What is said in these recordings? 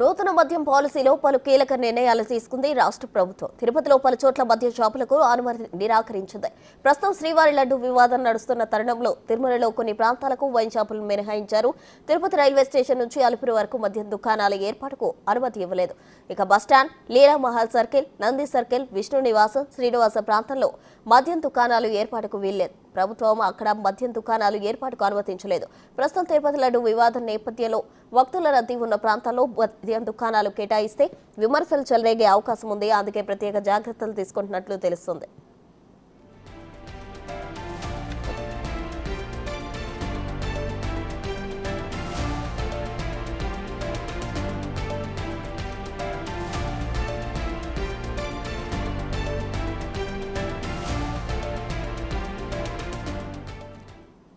నూతన మద్యం పాలసీలో పలు కీలక నిర్ణయాలు తీసుకుంది రాష్ట్ర ప్రభుత్వం. తిరుపతిలో పలు చోట్ల మద్య షాపులకు అనుమతి నిరాకరించింది. ప్రస్తుతం శ్రీవారి లడ్డు వివాదం నడుస్తున్న తరుణంలో తిరుమలలో కొన్ని ప్రాంతాలకు వైన్ షాపులు మినహాయించారు. తిరుపతి రైల్వే స్టేషన్ నుంచి అలిపిరి వరకు మద్యం దుకాణాల ఏర్పాటుకు అనుమతి ఇవ్వలేదు. ఇక bus stand Leela Mahal circle Nandi circle Vishnu Nivasam Srinivasa ప్రాంతంలో మద్యం దుకాణాలు ఏర్పాటుకు వీల్లేదు. ప్రభుత్వం అక్కడ మద్యం దుకాణాలు ఏర్పాటుకు అనుమతించలేదు. ప్రస్తుతం తిరుపతి లడ్డు వివాదం నేపథ్యంలో భక్తుల రద్దీ ఉన్న ప్రాంతాల్లో మద్యం దుకాణాలు కేటాయిస్తే విమర్శలు చెలరేగే అవకాశం ఉంది. అందుకే ప్రత్యేక జాగ్రత్తలు తీసుకుంటున్నట్లు తెలుస్తుంది.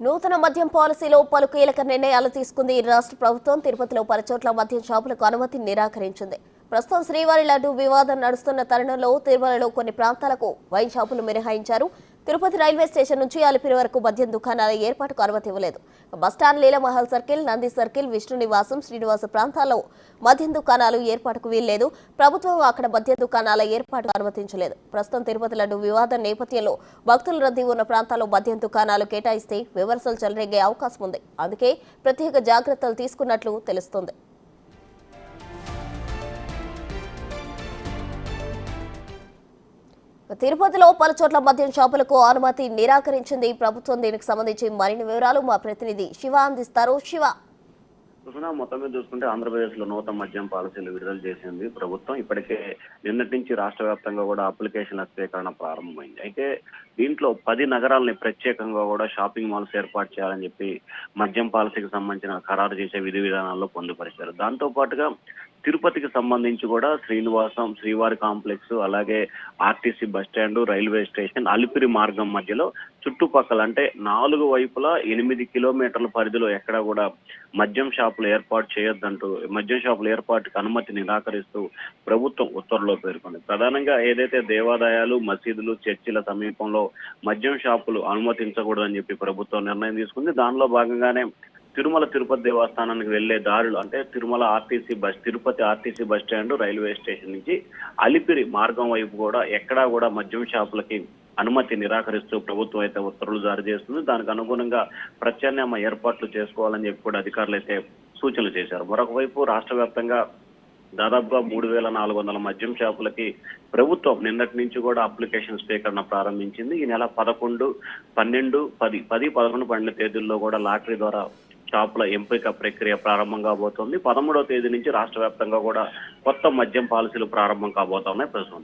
నూతన మద్యం పాలసీలో పలు కీలక నిర్ణయాలు తీసుకుంది ఈ రాష్ట్ర ప్రభుత్వం. తిరుపతిలో పలుచోట్ల మద్యం షాపులకు అనుమతి నిరాకరించింది. ప్రస్తుతం శ్రీవారి లడ్డు వివాదం నడుస్తున్న తరుణంలో తిరుమలలో కొన్ని ప్రాంతాలకు వైన్ షాపులు మినహాయించారు. తిరుపతి రైల్వే స్టేషన్ నుంచి అలిపిరి వరకు మద్యం దుకాణాల ఏర్పాటుకు అనుమతి ఇవ్వలేదు. Bus stand Leelamahal circle Nandi circle Vishnu Nivasam Srinivasa ప్రాంతాల్లో మద్యం దుకాణాలు ఏర్పాటుకు వీల్లేదు. ప్రభుత్వం అక్కడ మద్య దుకాణాల ఏర్పాటుకు అనుమతించలేదు. ప్రస్తుతం తిరుపతి లడ్డు వివాదం నేపథ్యంలో భక్తుల రద్దీ ఉన్న ప్రాంతాల్లో మద్యం దుకాణాలు కేటాయిస్తే విమర్శలు చెలరేగే అవకాశం ఉంది అందుకే ప్రత్యేక జాగ్రత్తలు తీసుకున్నట్లు తెలుస్తోంది. తిరుపతిలో పలు చోట్ల మద్యం షాపులకు అనుమతి నిరాకరించింది. ప్రభుత్వం దీనికి సంబంధించి మరిన్ని వివరాలు మా ప్రతినిధి శివ అందిస్తారు. శివ. చూసినా మొత్తం మీద చూసుకుంటే ఆంధ్రప్రదేశ్లో నూతన మద్యం పాలసీలు విడుదల చేసింది ప్రభుత్వం. ఇప్పటికే నిన్నటి నుంచి రాష్ట్ర వ్యాప్తంగా కూడా అప్లికేషన్ల స్వీకరణ ప్రారంభమైంది. అయితే దీంట్లో పది నగరాలని ప్రత్యేకంగా కూడా షాపింగ్ మాల్స్ ఏర్పాటు చేయాలని చెప్పి మద్యం పాలసీకి సంబంధించిన ఖరారు చేసే విధి విధానాల్లో పొందుపరిచారు. దాంతో పాటుగా తిరుపతికి సంబంధించి కూడా శ్రీనివాసం శ్రీవారి కాంప్లెక్స్ అలాగే RTC bus stand railway station Alipiri మార్గం మధ్యలో చుట్టుపక్కల అంటే నాలుగు వైపులా ఎనిమిది కిలోమీటర్ల పరిధిలో ఎక్కడ కూడా మద్యం షాప్ షాపులు ఏర్పాటు చేయొద్దంటూ మద్యం షాపుల ఏర్పాటుకు అనుమతి నిరాకరిస్తూ ప్రభుత్వం ఉత్తర్వులో పేర్కొంది. ప్రధానంగా ఏదైతే దేవాదాయాలు మసీదులు చర్చిల సమీపంలో మద్యం షాపులు అనుమతించకూడదని చెప్పి ప్రభుత్వం నిర్ణయం తీసుకుంది. దానిలో భాగంగానే తిరుమల తిరుపతి దేవస్థానానికి వెళ్ళే దారులు అంటే Tirumala RTC bus Tirupati RTC bus stand railway station నుంచి అలిపిరి మార్గం వైపు కూడా ఎక్కడా కూడా మద్యం షాపులకి అనుమతి నిరాకరిస్తూ ప్రభుత్వం అయితే ఉత్తర్వులు జారీ చేస్తుంది. దానికి అనుగుణంగా ప్రత్యామ్నాయ ఏర్పాట్లు చేసుకోవాలని చెప్పి కూడా అధికారులు అయితే సూచనలు చేశారు. మరొక వైపు రాష్ట్ర వ్యాప్తంగా దాదాపుగా మూడు వేల నాలుగు వందల మద్యం షాపులకి ప్రభుత్వం నిన్నటి నుంచి కూడా అప్లికేషన్ స్వీకరణ ప్రారంభించింది. ఈ నెల పదకొండు పన్నెండు పది పది పదకొండు పన్నెండు తేదీల్లో కూడా లాటరీ ద్వారా షాపుల ఎంపిక ప్రక్రియ ప్రారంభం కాబోతోంది. పదమూడవ తేదీ నుంచి రాష్ట్ర వ్యాప్తంగా కూడా కొత్త మద్యం పాలసీలు ప్రారంభం కాబోతున్నాయి. ప్రస్తుతం